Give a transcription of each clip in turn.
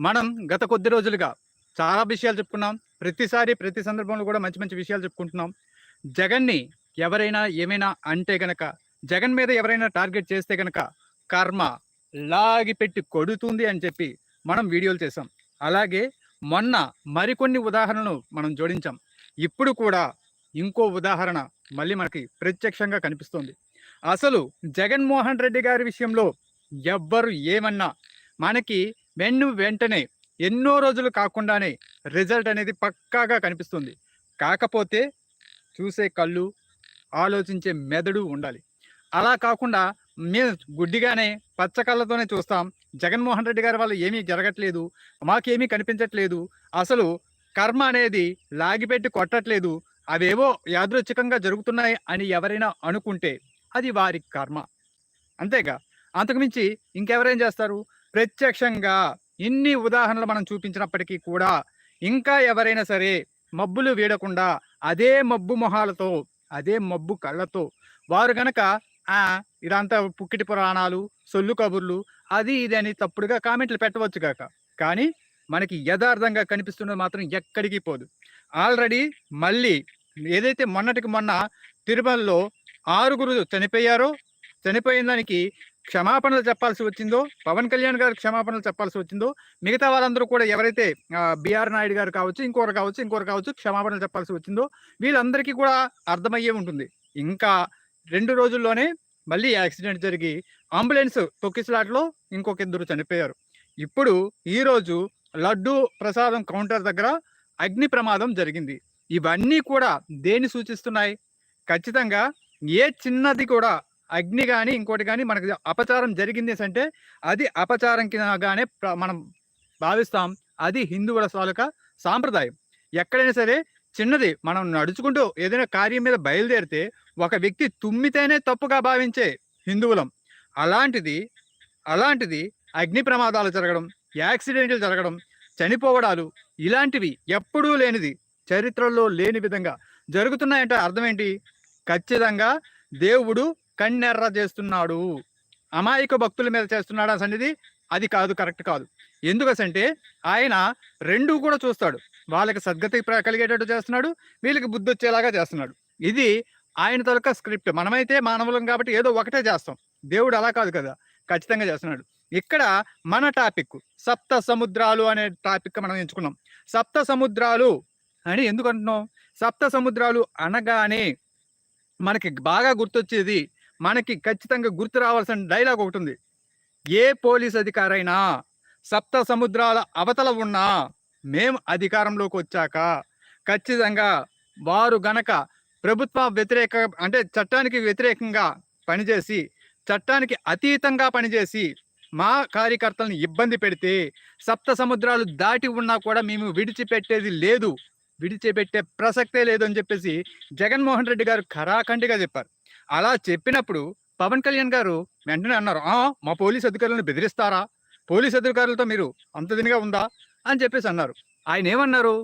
మనం గత కొద్ది రోజులుగా చాలా విషయాలు చెప్పుకున్నాం. ప్రతిసారి ప్రతి సందర్భంలో కూడా మంచి మంచి విషయాలు చెప్పుకుంటున్నాం. జగన్ని ఎవరైనా ఏమైనా అంటే గనక జగన్ మీద ఎవరైనా టార్గెట్ చేస్తే గనక కర్మ లాగిపెట్టి కొడుతుంది అని చెప్పి మనం వీడియోలు చేసాం అలాగే మొన్న మరికొన్ని ఉదాహరణలు మనం జోడించాం. ఇప్పుడు కూడా ఇంకో ఉదాహరణ మళ్ళీ మనకి ప్రత్యక్షంగా కనిపిస్తుంది. అసలు జగన్మోహన్ రెడ్డి గారి విషయంలో ఎవ్వరు ఏమన్నా మనకి వెన్ను వెంటనే ఎన్నో రోజులు కాకుండానే రిజల్ట్ అనేది పక్కాగా కనిపిస్తుంది. కాకపోతే చూసే కళ్ళు ఆలోచించే మెదడు ఉండాలి. అలా కాకుండా మేము గుడ్డిగానే పచ్చ కళ్ళతోనే చూస్తాం. జగన్మోహన్ రెడ్డి గారి వల్ల ఏమీ జరగట్లేదు. మాకేమీ కనిపించట్లేదు. అసలు కర్మ అనేది లాగిపెట్టి కొట్టట్లేదు. అవేవో యాదృచ్ఛికంగా జరుగుతున్నాయి అని ఎవరైనా అనుకుంటే అది వారి కర్మ. అంతేగా? అంతకుమించి ఇంకెవరేం చేస్తారు? ప్రత్యక్షంగా ఇన్ని ఉదాహరణలు మనం చూపించినప్పటికీ కూడా ఇంకా ఎవరైనా సరే మబ్బులు వీడకుండా అదే మబ్బు మొహాలతో అదే మబ్బు కళ్ళతో వారు గనక ఆ ఇదంతా పుక్కిటి పురాణాలు సొల్లు కబుర్లు అది ఇది అని తప్పుడుగా కామెంట్లు పెట్టవచ్చు కాక కానీ మనకి యథార్థంగా కనిపిస్తున్నది మాత్రం ఎక్కడికి పోదు. ఆల్రెడీ మళ్ళీ ఏదైతే మొన్నటికి మొన్న తిరుమలలో ఆరుగురు చనిపోయారో చనిపోయిన దానికి క్షమాపణలు చెప్పాల్సి వచ్చిందో పవన్ కళ్యాణ్ గారు క్షమాపణలు చెప్పాల్సి వచ్చిందో మిగతా వాళ్ళందరూ కూడా ఎవరైతే బిఆర్ నాయుడు గారు కావచ్చు ఇంకొకరు కావచ్చు ఇంకొకరు కావచ్చు క్షమాపణలు చెప్పాల్సి వచ్చిందో వీళ్ళందరికీ కూడా అర్థమయ్యే ఉంటుంది. ఇంకా రెండు రోజుల్లోనే మళ్ళీ యాక్సిడెంట్ జరిగి అంబులెన్స్ తొక్కిసలాట్లో ఇంకొక ఇద్దరు చనిపోయారు. ఇప్పుడు ఈరోజు లడ్డు ప్రసాదం కౌంటర్ దగ్గర అగ్ని ప్రమాదం జరిగింది. ఇవన్నీ కూడా దేన్ని సూచిస్తున్నాయి? ఖచ్చితంగా ఏ చిన్నది కూడా అగ్ని కానీ ఇంకోటి కానీ మనకు అపచారం జరిగింది అంటే అది అపచారం కిందగానే మనం భావిస్తాం అది హిందువుల తాలూకా సాంప్రదాయం. ఎక్కడైనా సరే చిన్నది మనం నడుచుకుంటూ ఏదైనా కార్యం మీద బయలుదేరితే ఒక వ్యక్తి తుమ్మితేనే తప్పుగా భావించే హిందువులం. అలాంటిది అలాంటిది అగ్ని ప్రమాదాలు జరగడం యాక్సిడెంట్లు జరగడం చనిపోవడాలు ఇలాంటివి ఎప్పుడూ లేనిది చరిత్రలో లేని విధంగా జరుగుతున్నాయంటే అర్థం ఏంటి? ఖచ్చితంగా దేవుడు కన్నెర్ర చేస్తున్నాడు. అమాయక భక్తుల మీద చేస్తున్నాడు అనేది అది కాదు కరెక్ట్ కాదు. ఎందుకంటే ఆయన రెండు కూడా చూస్తాడు. వాళ్ళకి సద్గతి కలిగేటట్టు చేస్తున్నాడు వీళ్ళకి బుద్ధి వచ్చేలాగా చేస్తున్నాడు. ఇది ఆయన తొలక స్క్రిప్ట్. మనమైతే మానవులం కాబట్టి ఏదో ఒకటే చేస్తాం. దేవుడు అలా కాదు కదా. ఖచ్చితంగా చేస్తున్నాడు. ఇక్కడ మన టాపిక్ సప్త సముద్రాలు అనే టాపిక్ మనం ఎంచుకున్నాం. సప్త సముద్రాలు అని ఎందుకు అంటున్నాం? సప్త సముద్రాలు అనగానే మనకి బాగా గుర్తొచ్చేది మనకి ఖచ్చితంగా గుర్తు రావాల్సిన డైలాగ్ ఒకటి ఉంది ఏ పోలీస్ అధికారైనా సప్త సముద్రాల అవతల ఉన్నా మేము అధికారంలోకి వచ్చాక ఖచ్చితంగా వారు గనక ప్రభుత్వ వ్యతిరేక అంటే చట్టానికి వ్యతిరేకంగా పనిచేసి చట్టానికి అతీతంగా పనిచేసి మా కార్యకర్తలను ఇబ్బంది పెడితే సప్త సముద్రాలు దాటి ఉన్నా కూడా మేము విడిచిపెట్టేది లేదు. విడిచిపెట్టే ప్రసక్తే లేదు అని చెప్పేసి జగన్మోహన్ రెడ్డి గారు ఖరాఖండిగా చెప్పారు. అలా చెప్పినప్పుడు పవన్ కళ్యాణ్ గారు వెంటనే అన్నారు మా పోలీస్ అధికారులను బెదిరిస్తారా? పోలీస్ అధికారులతో మీరు అంత దినిగా ఉందా? అని చెప్పేసి అన్నారు. ఆయన ఏమన్నారు?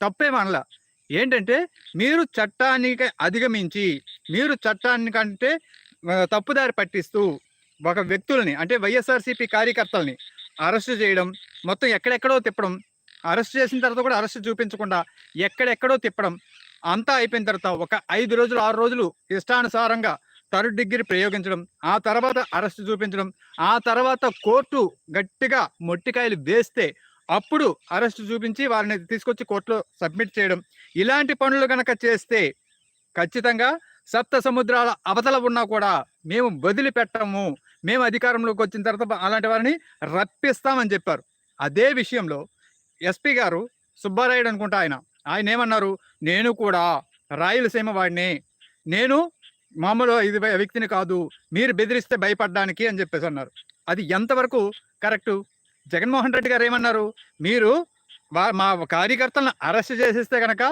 తప్పేమనలా ఏంటంటే మీరు చట్టానికి అధిగమించి మీరు చట్టాన్ని కంటే తప్పుదారి పట్టిస్తూ ఒక వ్యక్తుల్ని అంటే వైఎస్ఆర్సీపీ కార్యకర్తల్ని అరెస్ట్ చేయడం మొత్తం ఎక్కడెక్కడో తిప్పడం అరెస్ట్ చేసిన తర్వాత కూడా అరెస్ట్ చూపించకుండా ఎక్కడెక్కడో తిప్పడం అంతా అయిపోయిన తర్వాత ఒక ఐదు రోజులు ఆరు రోజులు ఇష్టానుసారంగా థర్డ్ డిగ్రీ ప్రయోగించడం ఆ తర్వాత అరెస్ట్ చూపించడం ఆ తర్వాత కోర్టు గట్టిగా మొట్టికాయలు వేస్తే అప్పుడు అరెస్ట్ చూపించి వారిని తీసుకొచ్చి కోర్టులో సబ్మిట్ చేయడం. ఇలాంటి పనులు కనుక చేస్తే ఖచ్చితంగా సప్త సముద్రాల అవతల ఉన్నా కూడా మేము వదిలిపెట్టము. మేము అధికారంలోకి వచ్చిన తర్వాత అలాంటి వారిని రప్పిస్తామని చెప్పారు. అదే విషయంలో ఎస్పీ గారు సుబ్బారాయుడు అనుకుంటా ఆయన ఆయన ఏమన్నారు? నేను కూడా రాయలసీమ వాడిని. నేను మామూలు ఇది వ్యక్తిని కాదు మీరు బెదిరిస్తే భయపడడానికి అని చెప్పేసి అన్నారు. అది ఎంతవరకు కరెక్టు? జగన్మోహన్ రెడ్డి గారు ఏమన్నారు? మీరు మా కార్యకర్తలను అరెస్ట్ చేసేస్తే కనుక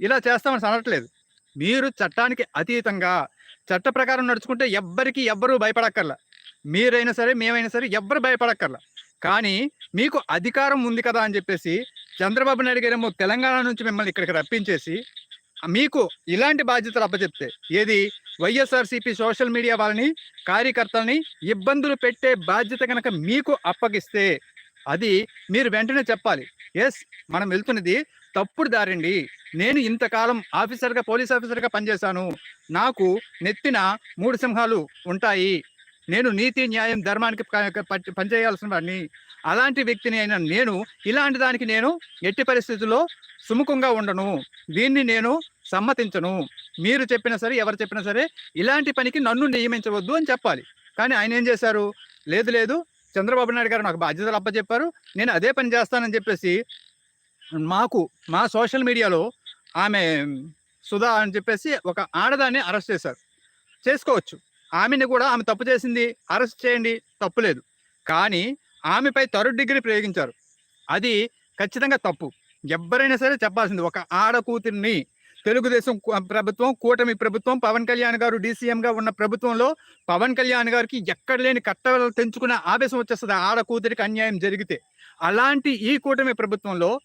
ఇలా చేస్తామని అనట్లేదు. మీరు చట్టానికి అతీతంగా చట్ట ప్రకారం నడుచుకుంటే ఎవ్వరికి ఎవ్వరూ భయపడక్కర్లా. మీరైనా సరే మేమైనా సరే ఎవ్వరు భయపడక్కర్లా. కానీ మీకు అధికారం ఉంది కదా అని చెప్పేసి చంద్రబాబు నాయుడు గారేమో తెలంగాణ నుంచి మిమ్మల్ని ఇక్కడికి రప్పించేసి మీకు ఇలాంటి బాధ్యతలు అప్పచెప్తే ఏది వైఎస్ఆర్సీపీ సోషల్ మీడియా వాళ్ళని కార్యకర్తలని ఇబ్బందులు పెట్టే బాధ్యత కనుక మీకు అప్పగిస్తే అది మీరు వెంటనే చెప్పాలి. ఎస్ మనం వెళ్తున్నది తప్పుడు దారండి. నేను ఇంతకాలం ఆఫీసర్గా పోలీస్ ఆఫీసర్గా పనిచేశాను. నాకు నెత్తిన మూడు సింహాలు ఉంటాయి. నేను నీతి న్యాయం ధర్మానికి ప- పనిచేయాల్సిన వాడిని. అలాంటి వ్యక్తిని అయిన నేను ఇలాంటి దానికి నేను ఎట్టి పరిస్థితుల్లో సుముఖంగా ఉండను. దీన్ని నేను సమ్మతించను. మీరు చెప్పినా సరే ఎవరు చెప్పినా సరే ఇలాంటి పనికి నన్ను నియమించవద్దు అని చెప్పాలి. కానీ ఆయన ఏం చేశారు? లేదు లేదు చంద్రబాబు నాయుడు గారు నాకు బాధ్యతలు అప్పచెప్పారు. నేను అదే పని చేస్తానని చెప్పేసి మాకు మా సోషల్ మీడియాలో ఆమె సుధా అని చెప్పేసి ఒక ఆడదాన్ని అరెస్ట్ చేశారు. చేసుకోవచ్చు. ఆమెని కూడా ఆమె తప్పు చేసింది. అరెస్ట్ చేయండి. తప్పులేదు కానీ ఆమెపై థర్డ్ డిగ్రీ ప్రయోగించారు. అది ఖచ్చితంగా తప్పు. ఎవరైనా సరే చెప్పాల్సింది ఒక ఆడ కూతుర్ని తెలుగుదేశం ప్రభుత్వం కూటమి ప్రభుత్వం పవన్ కళ్యాణ్ గారు డీసీఎంగా ఉన్న ప్రభుత్వంలో పవన్ కళ్యాణ్ గారికి ఎక్కడ లేని కట్టలు తెంచుకున్న ఆవేశం వచ్చేస్తుంది ఆడకూతురికి ఆడ కూతురికి అన్యాయం జరిగితే. అలాంటి ఈ కూటమి ప్రభుత్వంలో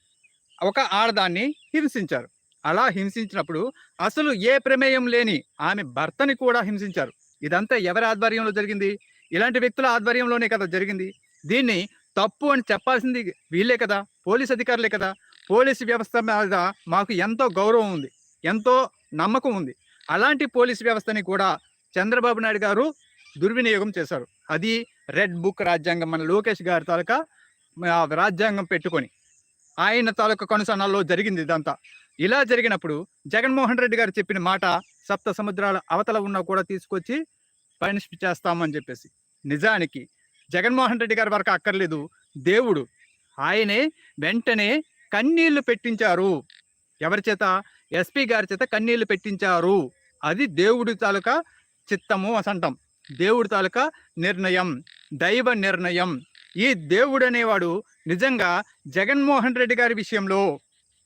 ఒక ఆడదాన్ని హింసించారు. అలా హింసించినప్పుడు అసలు ఏ ప్రమేయం లేని ఆమె భర్తని కూడా హింసించారు. ఇదంతా ఎవరి ఆధ్వర్యంలో జరిగింది? ఇలాంటి వ్యక్తుల ఆధ్వర్యంలోనే కదా జరిగింది? దీన్ని తప్పు అని చెప్పాల్సింది వీళ్ళే కదా పోలీస్ అధికారులే కదా. పోలీసు వ్యవస్థ మీద మాకు ఎంతో గౌరవం ఉంది ఎంతో నమ్మకం ఉంది. అలాంటి పోలీస్ వ్యవస్థని కూడా చంద్రబాబు నాయుడు గారు దుర్వినియోగం చేశారు. అది రెడ్ బుక్ రాజ్యాంగం మన లోకేష్ గారి తాలూకా రాజ్యాంగం పెట్టుకొని ఆయన తాలూకా కొనసానాల్లో జరిగింది ఇదంతా. ఇలా జరిగినప్పుడు జగన్మోహన్ రెడ్డి గారు చెప్పిన మాట సప్త సముద్రాల అవతల ఉన్నా కూడా తీసుకొచ్చి పనిష్ చేస్తామని చెప్పేసి నిజానికి జగన్మోహన్ రెడ్డి గారి వరకు అక్కర్లేదు. దేవుడు ఆయనే వెంటనే కన్నీళ్ళు పెట్టించారు. ఎవరి చేత? ఎస్పీ గారి చేత కన్నీళ్ళు పెట్టించారు. అది దేవుడి తాలూకా చిత్తము అసంటం. దేవుడి తాలూకా నిర్ణయం. దైవ నిర్ణయం. ఈ దేవుడు అనేవాడు నిజంగా జగన్మోహన్ రెడ్డి గారి విషయంలో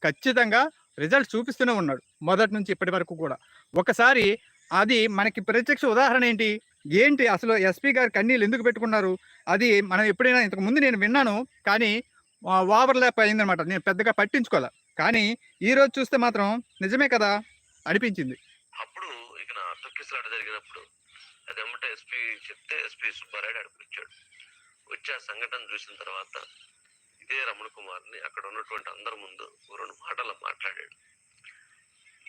ఖచ్చితంగా రిజల్ట్ చూపిస్తూనే ఉన్నాడు. మొదటి నుంచి ఇప్పటి వరకు కూడా. ఒకసారి అది మనకి ప్రత్యక్ష ఉదాహరణ ఏంటి? ఏంటి అసలు ఎస్పీ గారు కన్నీళ్ళు ఎందుకు పెట్టుకున్నారు? అది మనం ఎప్పుడైనా ఇంతకు ముందు నేను విన్నాను కానీ ఓవర్లాప్ అయిందనమాట నేను పెద్దగా పట్టించుకోలే. కానీ ఈ రోజు చూస్తే మాత్రం నిజమే కదా? అనిపించింది. అప్పుడు ఇక నా తొక్కిసలాట జరిగినప్పుడు అది ఎస్పీ చెప్తే ఎస్పీ సుబ్బారాయుడు అక్కడికి వచ్చాడు. వచ్చి ఆ సంఘటన చూసిన తర్వాత ఇదే రమణ కుమార్ని అక్కడ ఉన్నటువంటి అందరి ముందు రెండు మాటలు మాట్లాడాడు.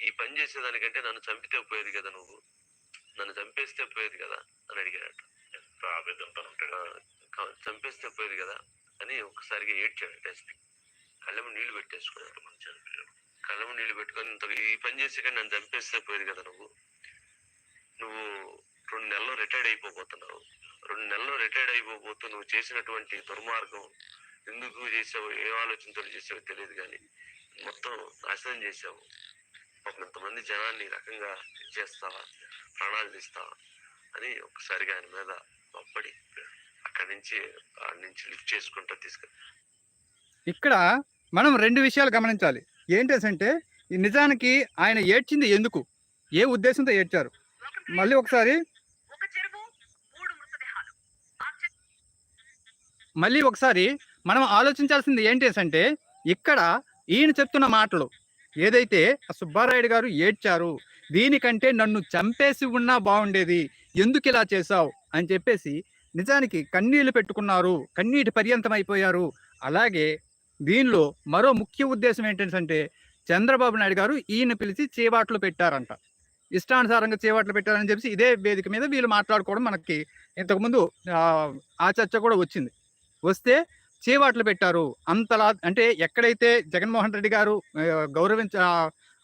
ఈ పని చేసేదానికంటే నన్ను చంపితే పోయేది కదా నువ్వు? నన్ను చంపేస్తే పోయేది కదా అని అడిగాడు చంపేస్తే పోయేది కదా అని ఒకసారిగా ఏడ్చాడు ఎస్పీ కళ్ళెము నీళ్ళు పెట్టేసుకున్నాడు. కళ్ళము నీళ్ళు పెట్టుకొని ఇంత ఈ పని చేసి కానీ నన్ను చంపేస్తే పోయేది కదా నువ్వు? నువ్వు రెండు నెలలు రిటైర్డ్ అయిపోబోతున్నావు. రెండు నెలలు రిటైర్డ్ అయిపోబోతూ నువ్వు చేసినటువంటి దుర్మార్గం ఎందుకు చేసావు ఏ ఆలోచనతో చేసావో తెలియదు కానీ మొత్తం నాశనం చేసావు. ఒక ఇంతమంది జనాన్ని ఈ రకంగా చేస్తావా? ప్రాణాలు తీస్తావా? అని ఒకసారిగా ఆయన మీద ఒప్పడి అక్కడి నుంచి నుంచి లిఫ్ట్ చేసుకుంటూ తీసుకు ఇక్కడ మనం రెండు విషయాలు గమనించాలి. ఏంటి అంటే ఈ నిజానికి ఆయన ఏడ్చింది ఎందుకు? ఏ ఉద్దేశంతో ఏడ్చారు? మళ్ళీ ఒకసారి. మళ్ళీ ఒకసారి మనం ఆలోచించాల్సింది ఏంటి అంటే ఇక్కడ ఈయన చెప్తున్న మాటలు ఏదైతే సుబ్బారాయుడు గారు ఏడ్చారు దీనికంటే నన్ను చంపేసి ఉన్నా బాగుండేది. ఎందుకు ఇలా చేశావు? అని చెప్పేసి నిజానికి కన్నీళ్ళు పెట్టుకున్నారు. కన్నీటి పర్యంతం అయిపోయారు అలాగే దీనిలో మరో ముఖ్య ఉద్దేశం ఏంటంటే చంద్రబాబు నాయుడు గారు ఈయన పిలిచి చేవాట్లు పెట్టారంట. ఇష్టానుసారంగా చేవాట్లు పెట్టారని చెప్పేసి ఇదే వేదిక మీద వీళ్ళు మాట్లాడుకోవడం మనకి ఇంతకుముందు ఆ చర్చ కూడా వచ్చింది. వస్తే చేవాట్లు పెట్టారు. అంతలా అంటే ఎక్కడైతే జగన్మోహన్ రెడ్డి గారు గౌరవించ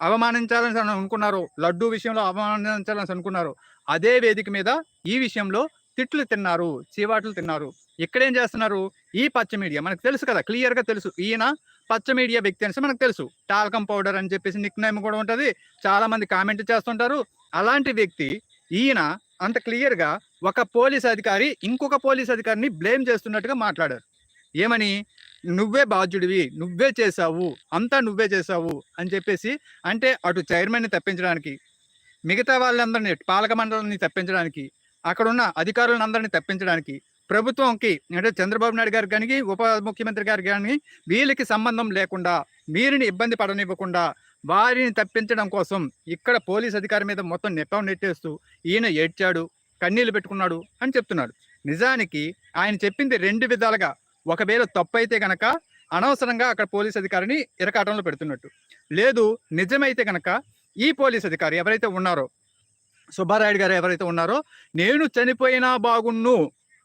అవమానించాలని అనుకున్నారో లడ్డూ విషయంలో అవమానించాలని అనుకున్నారు అదే వేదిక మీద ఈ విషయంలో తిట్లు తిన్నారు చీవాట్లు తిన్నారు. ఇక్కడేం చేస్తున్నారు? ఈ పచ్చ మీడియా మనకు తెలుసు కదా క్లియర్గా తెలుసు. ఈయన పచ్చ మీడియా వ్యక్తి అనేసి మనకు తెలుసు. టాల్కం పౌడర్ అని చెప్పేసి నిక్ నేమ్ కూడా ఉంటుంది. చాలా మంది కామెంట్ చేస్తుంటారు. అలాంటి వ్యక్తి ఈయన అంత క్లియర్గా ఒక పోలీస్ అధికారి ఇంకొక పోలీస్ అధికారిని బ్లేమ్ చేస్తున్నట్టుగా మాట్లాడారు. ఏమని? నువ్వే బాధ్యుడివి నువ్వే చేసావు అంతా నువ్వే చేసావు అని చెప్పేసి అంటే అటు చైర్మన్ని తప్పించడానికి మిగతా వాళ్ళందరినీ పాలక మండలిని తప్పించడానికి అక్కడ ఉన్న అధికారులను అందరినీ తప్పించడానికి ప్రభుత్వంకి అంటే చంద్రబాబు నాయుడు గారికి కానీ ఉప ముఖ్యమంత్రి గారికి కానీ వీళ్ళకి సంబంధం లేకుండా వీరిని ఇబ్బంది పడనివ్వకుండా వారిని తప్పించడం కోసం ఇక్కడ పోలీస్ అధికారి మీద మొత్తం నెప్పం నెట్టేస్తూ ఈయన ఏడ్చాడు కన్నీళ్ళు పెట్టుకున్నాడు అని చెప్తున్నాడు నిజానికి ఆయన చెప్పింది రెండు విధాలుగా. ఒకవేళ తప్పు అయితే గనక అనవసరంగా అక్కడ పోలీస్ అధికారిని ఇరకాటంలో పెడుతున్నట్టు. లేదు నిజమైతే గనక ఈ పోలీస్ అధికారి ఎవరైతే ఉన్నారో సుబ్బారాయుడు గారు ఎవరైతే ఉన్నారో నేను చనిపోయినా బాగున్ను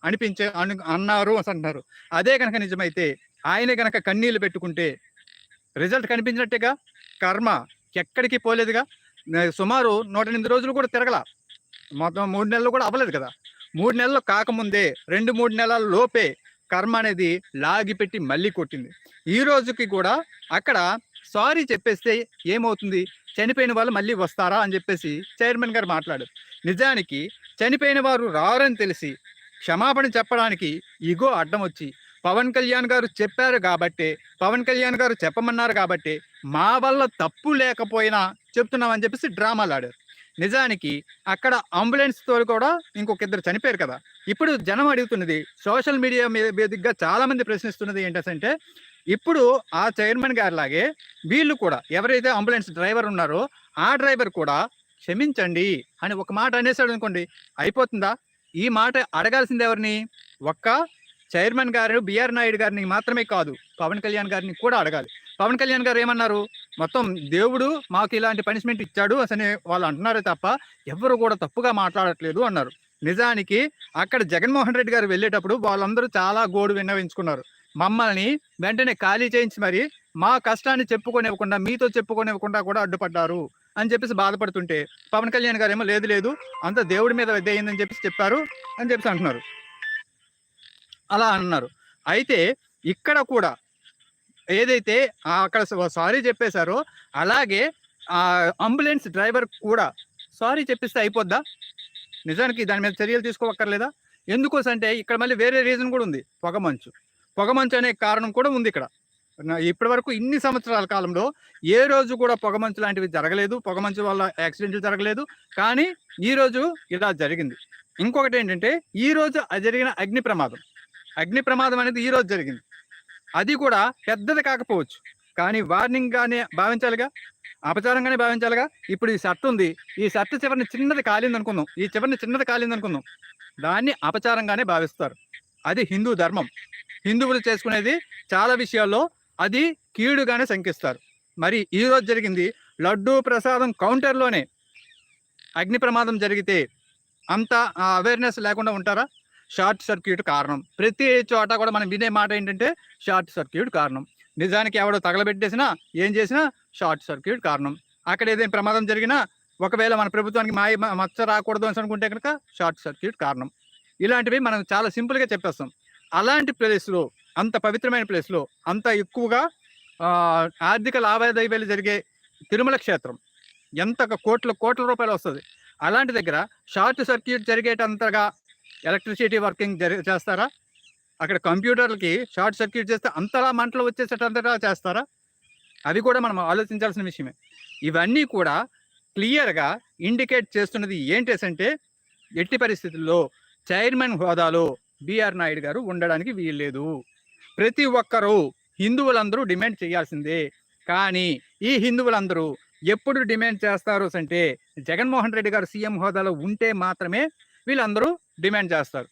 అనిపించే అను అన్నారు అని అంటున్నారు. అదే కనుక నిజమైతే ఆయన కనుక కన్నీళ్ళు పెట్టుకుంటే రిజల్ట్ కనిపించినట్టుగా? కర్మ ఎక్కడికి పోలేదుగా? సుమారు నూట ఎనిమిది రోజులు కూడా తిరగల. మొత్తం మూడు నెలలు కూడా అవ్వలేదు కదా? మూడు నెలలు కాకముందే రెండు మూడు నెలల లోపే కర్మ అనేది లాగిపెట్టి మళ్ళీ కొట్టింది. ఈ రోజుకి కూడా అక్కడ సారీ చెప్పేస్తే ఏమవుతుంది? చనిపోయిన వాళ్ళు మళ్ళీ వస్తారా అని చెప్పేసి చైర్మన్ గారు మాట్లాడారు. నిజానికి చనిపోయిన వారు రారని తెలిసి క్షమాపణ చెప్పడానికి ఇగో అడ్డం వచ్చి పవన్ కళ్యాణ్ గారు చెప్పారు కాబట్టే పవన్ కళ్యాణ్ గారు చెప్పమన్నారు కాబట్టి మా వల్ల తప్పు లేకపోయినా చెప్తున్నామని చెప్పేసి డ్రామాలు ఆడారు. నిజానికి అక్కడ అంబులెన్స్తో కూడా ఇంకొక ఇద్దరు చనిపోయారు కదా. ఇప్పుడు జనం అడుగుతున్నది సోషల్ మీడియా మీద వేదికగా ప్రశ్నిస్తున్నది ఏంటంటే ఇప్పుడు ఆ చైర్మన్ గారిలాగే వీళ్ళు కూడా ఎవరైతే అంబులెన్స్ డ్రైవర్ ఉన్నారో ఆ డ్రైవర్ కూడా క్షమించండి అని ఒక మాట అనేసాడు అనుకోండి అయిపోతుందా? ఈ మాట అడగాల్సింది ఎవరిని? ఒక్క చైర్మన్ గారు బిఆర్ నాయుడు గారిని మాత్రమే కాదు పవన్ కళ్యాణ్ గారిని కూడా అడగాలి. పవన్ కళ్యాణ్ గారు ఏమన్నారు? మొత్తం దేవుడు మాకు ఇలాంటి పనిష్మెంట్ ఇచ్చాడు అసలు వాళ్ళు అంటున్నారే తప్ప ఎవరు కూడా తప్పుగా మాట్లాడట్లేదు అన్నారు. నిజానికి అక్కడ జగన్మోహన్ రెడ్డి గారు వెళ్ళేటప్పుడు వాళ్ళందరూ చాలా గోడు విన్నవించుకున్నారు. మమ్మల్ని వెంటనే ఖాళీ చేయించి మరి మా కష్టాన్ని చెప్పుకోనివ్వకుండా మీతో చెప్పుకోనివ్వకుండా కూడా అడ్డుపడ్డారు అని చెప్పేసి బాధపడుతుంటే పవన్ కళ్యాణ్ గారు ఏమో లేదు లేదు అంత దేవుడి మీద విద్య అయిందని చెప్పేసి చెప్పారు అని చెప్పేసి అంటున్నారు. అలా అన్నారు. అయితే ఇక్కడ కూడా ఏదైతే అక్కడ సారీ చెప్పేశారో అలాగే ఆ అంబులెన్స్ డ్రైవర్ కూడా సారీ చెప్పిస్తే అయిపోద్దా? నిజానికి దాని మీద చర్యలు తీసుకోవక్కర్లేదా? ఎందుకోసం అంటే ఇక్కడ మళ్ళీ వేరే రీజన్ కూడా ఉంది పొగమంచు పొగమంచు అనే కారణం కూడా ఉంది ఇక్కడ. ఇప్పటి వరకు ఇన్ని సంవత్సరాల కాలంలో ఏ రోజు కూడా పొగమంచు లాంటివి జరగలేదు పొగమంచు వల్ల యాక్సిడెంట్లు జరగలేదు కానీ ఈ రోజు ఇలా జరిగింది. ఇంకొకటి ఏంటంటే ఈ రోజు జరిగిన అగ్ని ప్రమాదం. అగ్ని ప్రమాదం అనేది ఈ రోజు జరిగింది. అది కూడా పెద్దది కాకపోవచ్చు. కానీ వార్నింగ్గానే భావించాలిగా? అపచారంగానే భావించాలిగా? ఇప్పుడు ఈ షర్ట్ ఉంది. ఈ షర్ట్ చివరిని చిన్నది కాలింది అనుకుందాం. ఈ చివరిని చిన్నది కాలింది అనుకుందాం. దాన్ని అపచారంగానే భావిస్తారు. అది హిందూ ధర్మం. హిందువులు చేసుకునేది చాలా విషయాల్లో అది కీడుగానే శంకిస్తారు. మరి ఈరోజు జరిగింది లడ్డూ ప్రసాదం కౌంటర్లోనే అగ్ని ప్రమాదం జరిగితే అంత అవేర్నెస్ లేకుండా ఉంటారా? షార్ట్ సర్క్యూట్ కారణం. ప్రతి చోట కూడా మనం వినే మాట ఏంటంటే షార్ట్ సర్క్యూట్ కారణం. నిజానికి ఎవడో తగలబెట్టేసినా ఏం చేసినా షార్ట్ సర్క్యూట్ కారణం. అక్కడ ఏదైనా ప్రమాదం జరిగినా ఒకవేళ మన ప్రభుత్వానికి మాయ మ- మచ్చ రాకూడదు అని అనుకుంటే కనుక షార్ట్ సర్క్యూట్ కారణం. ఇలాంటివి మనం చాలా సింపుల్గా చెప్పేస్తాం. అలాంటి ప్లేస్లో అంత పవిత్రమైన ప్లేస్లో అంత ఎక్కువగా ఆర్థిక లావాదేవీలు జరిగే తిరుమల క్షేత్రం ఎంత కోట్ల కోట్ల రూపాయలు వస్తుంది. అలాంటి దగ్గర షార్ట్ సర్క్యూట్ జరిగేటంతగా ఎలక్ట్రిసిటీ వర్కింగ్ జరి చేస్తారా? అక్కడ కంప్యూటర్లకి షార్ట్ సర్క్యూట్ చేస్తే అంతలా మంటలు వచ్చేసేటంతటా చేస్తారా? అవి కూడా మనం ఆలోచించాల్సిన విషయమే. ఇవన్నీ కూడా క్లియర్గా ఇండికేట్ చేస్తున్నది ఏంటంటే ఎట్టి పరిస్థితుల్లో చైర్మన్ హోదాలో బిఆర్ నాయుడు గారు ఉండడానికి వీల్లేదు. ప్రతి ఒక్కరూ హిందువులందరూ డిమాండ్ చేయాల్సిందే. కానీ ఈ హిందువులందరూ ఎప్పుడు డిమాండ్ చేస్తారు అంటే జగన్మోహన్ రెడ్డి గారు సీఎం హోదాలో ఉంటే మాత్రమే వీళ్ళందరూ డిమాండ్ చేస్తారు.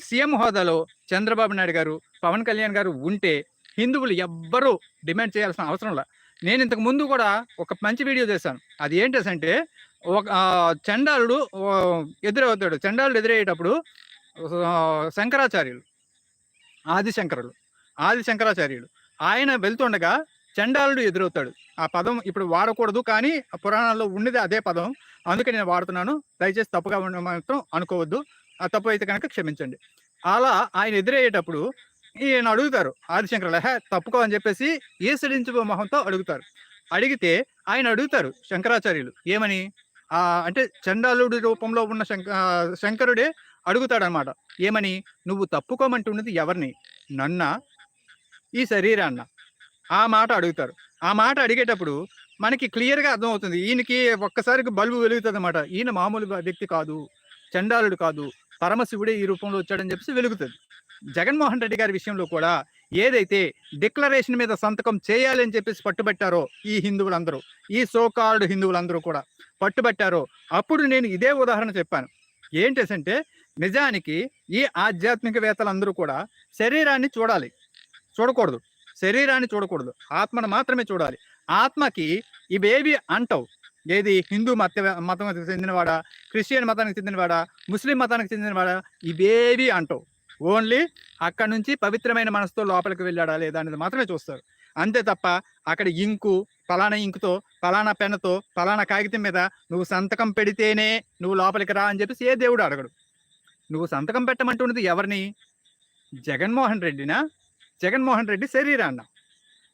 సీఎం హోదాలో చంద్రబాబు నాయుడు గారు పవన్ కళ్యాణ్ గారు ఉంటే హిందువులు ఎవ్వరూ డిమాండ్ చేయాల్సిన అవసరం లేదు నేను ఇంతకు ముందు కూడా ఒక మంచి వీడియో చేశాను. అది ఏంటంటే ఒక చండాలుడు ఎదురవుతాడు. చండాలుడు ఎదురయ్యేటప్పుడు ఆ, శంకరాచార్యులు ఆదిశంకరులు ఆది శంకరాచార్యులు ఆయన వెళ్తుండగా చండాలుడు ఎదురవుతాడు. ఆ పదం ఇప్పుడు వాడకూడదు కానీ పురాణాల్లో ఉన్నది అదే పదం. అందుకే నేను వాడుతున్నాను. దయచేసి తప్పుగా ఉన్న మాత్రం అనుకోవద్దు. ఆ తప్పు అయితే కనుక క్షమించండి. అలా ఆయన ఎదురయ్యేటప్పుడు ఈయన అడుగుతారు ఆదిశంకరులు హే తప్పుకో అని చెప్పేసి ఈసడించు మొహంతో అడుగుతారు. అడిగితే ఆయన అడుగుతారు శంకరాచార్యులు ఏమని? ఆ అంటే చండాలుడి రూపంలో ఉన్న శంక శంకరుడే అడుగుతాడనమాట ఏమని? నువ్వు తప్పుకోమంటున్నది ఎవరిని? నన్న ఈ శరీరాన్న. ఆ మాట అడుగుతారు. ఆ మాట అడిగేటప్పుడు మనకి క్లియర్గా అర్థమవుతుంది. ఈయనకి ఒక్కసారికి బల్బు వెలుగుతుంది అనమాట ఈయన మామూలు వ్యక్తి కాదు చండాలుడు కాదు పరమశివుడే ఈ రూపంలో వచ్చాడని చెప్పేసి వెలుగుతుంది. జగన్మోహన్ రెడ్డి గారి విషయంలో కూడా ఏదైతే డిక్లరేషన్ మీద సంతకం చేయాలని చెప్పేసి పట్టుబట్టారో ఈ హిందువులందరూ ఈ సోకాల్డ్ హిందువులందరూ కూడా పట్టుబట్టారో అప్పుడు నేను ఇదే ఉదాహరణ చెప్పాను. ఏంటి అంటే నిజానికి ఈ ఆధ్యాత్మికవేత్తలందరూ కూడా శరీరాన్ని చూడాలి. చూడకూడదు. శరీరాన్ని చూడకూడదు. ఆత్మను మాత్రమే చూడాలి. ఆత్మకి ఇవేవి అంటవు. ఏది? హిందూ మత మతానికి చెందినవాడా? క్రిస్టియన్ మతానికి చెందినవాడా? ముస్లిం మతానికి చెందినవాడా? ఇవేవి అంటవు. ఓన్లీ అక్కడ నుంచి పవిత్రమైన మనసుతో లోపలికి వెళ్ళాడా లేదా అనేది మాత్రమే చూస్తారు. అంతే తప్ప అక్కడ ఇంకు ఫలానా ఇంకుతో ఫలానా పెన్నుతో ఫలానా కాగితం మీద నువ్వు సంతకం పెడితేనే నువ్వు లోపలికి రా అని చెప్పేసి ఏ దేవుడు అడగడు. నువ్వు సంతకం పెట్టమంటున్నది ఎవరిని? జగన్మోహన్ రెడ్డినా? జగన్మోహన్ రెడ్డి శరీరాన్న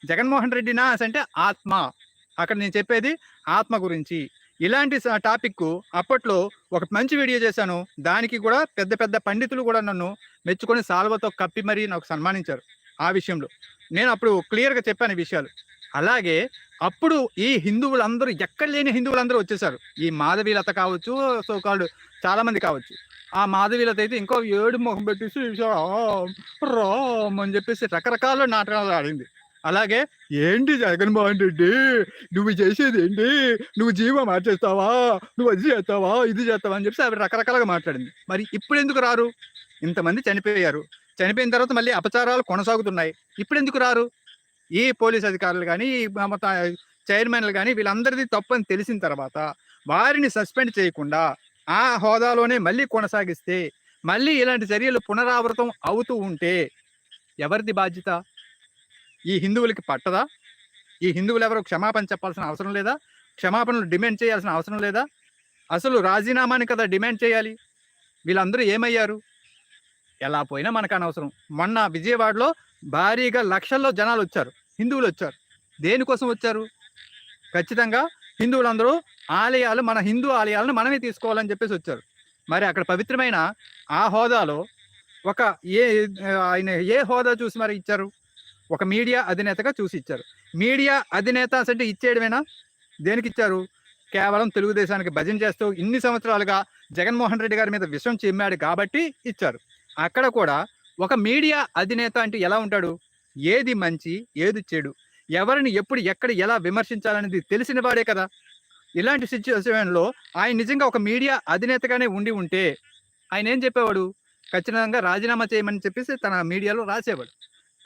జగన్మోహన్ రెడ్డినా అంటే ఆత్మ. అక్కడ నేను చెప్పేది ఆత్మ గురించి. ఇలాంటి టాపిక్ అప్పట్లో ఒక మంచి వీడియో చేశాను. దానికి కూడా పెద్ద పెద్ద పండితులు కూడా నన్ను మెచ్చుకొని సాల్వతో కప్పి మరీ నాకు సన్మానించారు ఆ విషయంలో. నేను అప్పుడు క్లియర్గా చెప్పాను ఈ విషయాలు. అలాగే అప్పుడు ఈ హిందువులందరూ ఎక్కడ లేని హిందువులందరూ వచ్చేసారు. ఈ మాధవీలత కావచ్చు సో కాల్డ్ కావచ్చు. ఆ మాధవీలత అయితే ఇంకో ఏడు ముఖం పెట్టేసి రామ్ అని చెప్పేసి రకరకాల నాటకాలు ఆడింది. అలాగే ఏంటి జగన్మోహన్ రెడ్డి? నువ్వు చేసేది ఏంటి? నువ్వు జీవం మార్చేస్తావా? నువ్వు అది చేస్తావా? ఇది చేస్తావా? అని చెప్పి అవి రకరకాలుగా మాట్లాడింది. మరి ఇప్పుడు ఎందుకు రారు? ఇంతమంది చనిపోయారు. చనిపోయిన తర్వాత మళ్ళీ అపచారాలు కొనసాగుతున్నాయి. ఇప్పుడు ఎందుకు రారు? ఈ పోలీస్ అధికారులు కానీ చైర్మన్లు కానీ వీళ్ళందరిది తప్పు అని తెలిసిన తర్వాత వారిని సస్పెండ్ చేయకుండా ఆ హోదాలోనే మళ్ళీ కొనసాగిస్తే మళ్ళీ ఇలాంటి చర్యలు పునరావృతం అవుతూ ఉంటే ఎవరిది బాధ్యత? ఈ హిందువులకి పట్టదా? ఈ హిందువులు ఎవరు క్షమాపణ చెప్పాల్సిన అవసరం లేదా? క్షమాపణలు డిమాండ్ చేయాల్సిన అవసరం లేదా? అసలు రాజీనామాని కదా డిమాండ్ చేయాలి? వీళ్ళందరూ ఏమయ్యారు? ఎలా పోయినా మనకు అనవసరం మొన్న విజయవాడలో భారీగా లక్షల్లో జనాలు వచ్చారు హిందువులు వచ్చారు దేనికోసం వచ్చారు? ఖచ్చితంగా హిందువులందరూ ఆలయాలు మన హిందూ ఆలయాలను మనమే తీసుకోవాలని చెప్పేసి వచ్చారు. మరి అక్కడ పవిత్రమైన ఆ హోదాలో ఒక ఏ ఆయన ఏ హోదా చూసి మరి ఇచ్చారు? ఒక మీడియా అధినేతగా చూసి ఇచ్చారు. మీడియా అధినేత అంటే ఇచ్చేయడమేనా? దేనికి ఇచ్చారు? కేవలం తెలుగుదేశానికి భజన చేస్తూ ఇన్ని సంవత్సరాలుగా జగన్మోహన్ రెడ్డి గారి మీద విషం చిమ్మాడు కాబట్టి ఇచ్చారు. అక్కడ కూడా ఒక మీడియా అధినేత అంటే ఎలా ఉంటాడు? ఏది మంచి ఏది చెడు? ఎవరిని ఎప్పుడు ఎక్కడ ఎలా విమర్శించాలనేది తెలిసిన వాడే కదా. ఇలాంటి సిచ్యువేషన్లో ఆయన నిజంగా ఒక మీడియా అధినేతగానే ఉండి ఉంటే ఆయన ఏం చెప్పేవాడు? ఖచ్చితంగా రాజీనామా చేయమని చెప్పేసి తన మీడియాలో రాసేవాడు.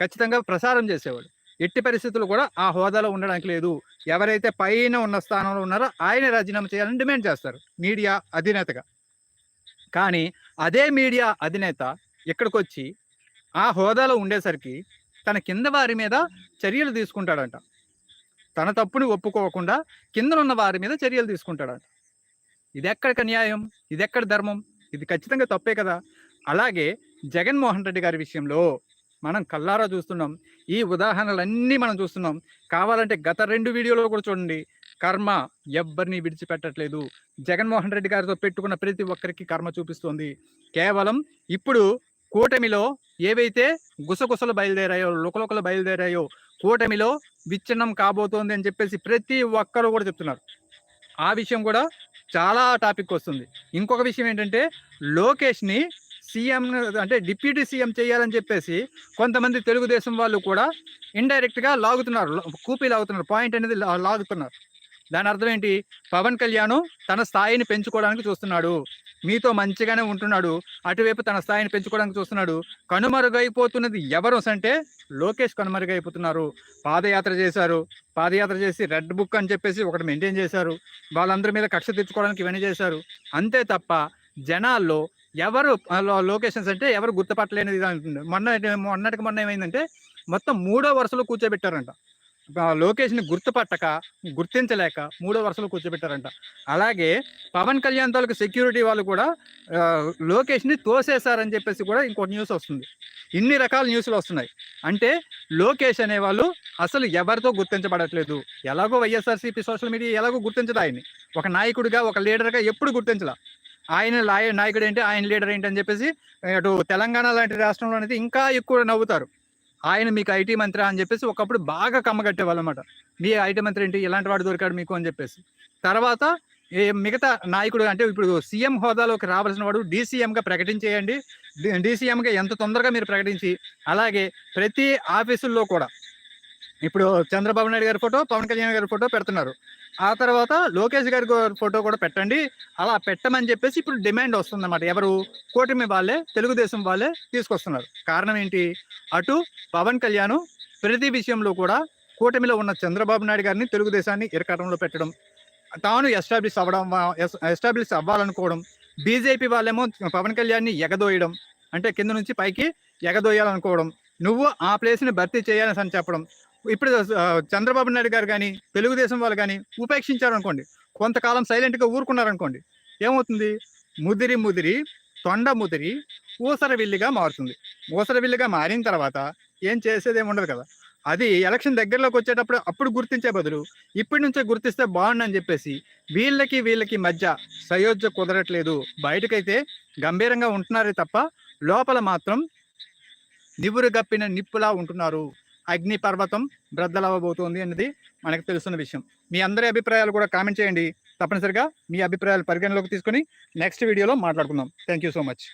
ఖచ్చితంగా ప్రసారం చేసేవాడు. ఎట్టి పరిస్థితులు కూడా ఆ హోదాలో ఉండడానికి లేదు. ఎవరైతే పైన ఉన్న స్థానంలో ఉన్నారో ఆయన రాజీనామా చేయాలని డిమాండ్ చేస్తారు మీడియా అధినేతగా. కానీ అదే మీడియా అధినేత ఇక్కడికి వచ్చి ఆ హోదాలో ఉండేసరికి తన కింద వారి మీద చర్యలు తీసుకుంటాడంట. తన తప్పుని ఒప్పుకోకుండా కిందనున్న వారి మీద చర్యలు తీసుకుంటాడంట. ఇది న్యాయం ఇది ఎక్కడ ధర్మం? ఇది ఖచ్చితంగా తప్పే కదా? అలాగే జగన్మోహన్ రెడ్డి గారి విషయంలో మనం కల్లారా చూస్తున్నాం. ఈ ఉదాహరణలన్నీ మనం చూస్తున్నాం. కావాలంటే గత రెండు వీడియోలో కూడా చూడండి. కర్మ ఎవ్వరిని విడిచిపెట్టట్లేదు. జగన్మోహన్ రెడ్డి గారితో పెట్టుకున్న ప్రతి ఒక్కరికి కర్మ చూపిస్తోంది. కేవలం ఇప్పుడు కూటమిలో ఏవైతే గుసగుసలు బయలుదేరాయో లుకలుకలు బయలుదేరాయో కూటమిలో విచ్ఛిన్నం కాబోతోంది అని చెప్పేసి ప్రతి ఒక్కరు కూడా చెప్తున్నారు. ఆ విషయం కూడా చాలా టాపిక్ వస్తుంది. ఇంకొక విషయం ఏంటంటే లోకేష్ని సీఎం అంటే డిప్యూటీ సీఎం చేయాలని చెప్పేసి కొంతమంది తెలుగుదేశం వాళ్ళు కూడా ఇండైరెక్ట్గా లాగుతున్నారు. కూపీ లాగుతున్నారు. పాయింట్ అనేది లాగుతున్నారు. దాని అర్థం ఏంటి? పవన్ కళ్యాణ్ తన స్థాయిని పెంచుకోవడానికి చూస్తున్నాడు. మీతో మంచిగానే ఉంటున్నాడు. అటువైపు తన స్థాయిని పెంచుకోవడానికి చూస్తున్నాడు. కనుమరుగైపోతున్నది ఎవరు అంటే లోకేష్ కనుమరుగైపోతున్నారు. పాదయాత్ర చేశారు. పాదయాత్ర చేసి రెడ్ బుక్ అని చెప్పేసి ఒకటి మెయింటైన్ చేశారు. వాళ్ళందరి మీద కక్ష తెచ్చుకోవడానికి ఇవన్నీ చేశారు. అంతే తప్ప జనాల్లో ఎవరు లొకేషన్స్ అంటే ఎవరు గుర్తుపట్టలేనిది మొన్న మొన్నటికి మొన్న ఏమైందంటే మొత్తం మూడో వరుసలో కూర్చోబెట్టారంట. లోకేష్ని గుర్తుపట్టక గుర్తించలేక మూడో వరుసలో కూర్చోబెట్టారంట. అలాగే పవన్ కళ్యాణ్ తాలూకు సెక్యూరిటీ వాళ్ళు కూడా ఆ, లోకేష్ని తోసేశారని చెప్పేసి కూడా ఇంకో న్యూస్ వస్తుంది. ఇన్ని రకాల న్యూస్లు వస్తున్నాయి. అంటే లోకేష్ అనేవాళ్ళు అసలు ఎవరితో గుర్తించబడట్లేదు. ఎలాగో వైఎస్ఆర్సీపీ సోషల్ మీడియా ఎలాగో గుర్తించదు ఆయన్ని. ఒక నాయకుడిగా ఒక లీడర్గా ఎప్పుడు గుర్తించలా? ఆయన లాయ నాయకుడు ఏంటి? ఆయన లీడర్ ఏంటి అని చెప్పేసి అటు తెలంగాణ లాంటి రాష్ట్రంలో అనేది ఇంకా ఎక్కువ నవ్వుతారు. ఆయన మీకు ఐటీ మంత్రి అని చెప్పేసి ఒకప్పుడు బాగా కమ్మగట్టేవాళ్ళు అనమాట మీ ఐటీ మంత్రి ఏంటి? ఇలాంటి వాడు దొరికాడు మీకు అని చెప్పేసి. తర్వాత ఏ మిగతా నాయకుడు అంటే ఇప్పుడు సీఎం హోదాలోకి రావాల్సిన వాడు డీసీఎంగా ప్రకటించేయండి. డీసీఎంగా ఎంత తొందరగా మీరు ప్రకటించి అలాగే ప్రతి ఆఫీసుల్లో కూడా. ఇప్పుడు చంద్రబాబు నాయుడు గారి ఫోటో పవన్ కళ్యాణ్ గారి ఫోటో పెడుతున్నారు. ఆ తర్వాత లోకేష్ గారి ఫోటో కూడా పెట్టండి. అలా పెట్టమని చెప్పేసి ఇప్పుడు డిమాండ్ వస్తుందన్నమాట. ఎవరు? కూటమి వాళ్ళే తెలుగుదేశం వాళ్ళే తీసుకొస్తున్నారు. కారణం ఏంటి? అటు పవన్ కళ్యాణ్ ప్రతి విషయంలో కూడా కూటమిలో ఉన్న చంద్రబాబు నాయుడు గారిని తెలుగుదేశాన్ని ఇరకటంలో పెట్టడం తాను ఎస్టాబ్లిష్ అవ్వడం ఎస్టాబ్లిష్ అవ్వాలనుకోవడం బీజేపీ వాళ్ళేమో పవన్ కళ్యాణ్ని ఎగదోయడం అంటే కింద నుంచి పైకి ఎగదోయాలనుకోవడం నువ్వు ఆ ప్లేస్ని భర్తీ చేయాలని అని చెప్పడం ఇప్పుడు చంద్రబాబు నాయుడు గారు కానీ తెలుగుదేశం వాళ్ళు కానీ ఉపేక్షించారు అనుకోండి కొంతకాలం సైలెంట్గా ఊరుకున్నారనుకోండి ఏమవుతుంది? ముదిరి ముదిరి తొండ ముదిరి ఊసర విల్లిగా మారుతుంది. ఊసర విల్లిగా మారిన తర్వాత ఏం చేసేది ఉండదు కదా. అది ఎలక్షన్ దగ్గరలోకి వచ్చేటప్పుడు అప్పుడు గుర్తించే బదులు ఇప్పటి నుంచే గుర్తిస్తే బాగుండని చెప్పేసి వీళ్ళకి వీళ్ళకి మధ్య సయోధ్య కుదరట్లేదు. బయటకైతే గంభీరంగా ఉంటున్నారే తప్ప లోపల మాత్రం నివురు గప్పిన నిప్పులా ఉంటున్నారు. అగ్ని పర్వతం బ్రద్దలవ్వబోతోంది అనేది మనకు తెలుస్తున్న విషయం. మీ అందరి అభిప్రాయాలు కూడా కామెంట్ చేయండి. తప్పనిసరిగా మీ అభిప్రాయాలు పరిగణలోకి తీసుకొని నెక్స్ట్ వీడియోలో మాట్లాడుకుందాం. Thank you so much